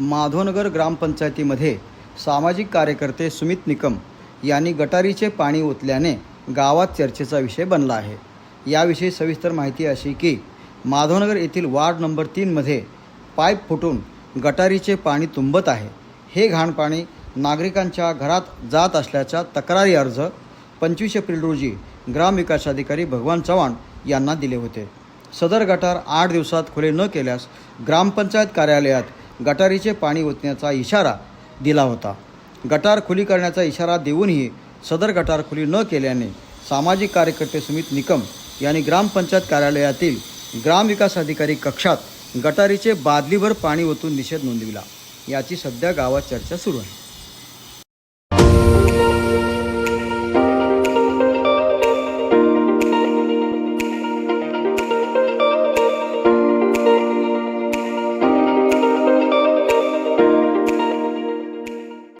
माधवनगर ग्रामपंचायतीमध्ये सामाजिक कार्यकर्ते सुमित निकम यांनी गटारीचे पाणी ओतल्याने गावात चर्चेचा विषय बनला आहे. याविषयी सविस्तर माहिती अशी की माधवनगर येथील वार्ड नंबर तीनमध्ये पाईप फुटून गटारीचे पाणी तुंबत आहे. हे घाण पाणी नागरिकांच्या घरात जात असल्याचा तक्रारी अर्ज पंचवीस एप्रिल रोजी ग्रामविकास अधिकारी भगवान चव्हाण यांना दिले होते. सदर गटार आठ दिवसात खुले न केल्यास ग्रामपंचायत कार्यालयात गटारीचे पाणी ओतण्याचा इशारा दिला होता. गटार खुली करण्याचा इशारा देऊनही सदर गटार खुली न केल्याने सामाजिक कार्यकर्ते सुमित निकम यांनी ग्रामपंचायत कार्यालयातील ग्रामविकास अधिकारी कक्षात गटारीचे बादलीभर पाणी ओतून निषेध नोंदविला. याची सध्या गावात चर्चा सुरू आहे.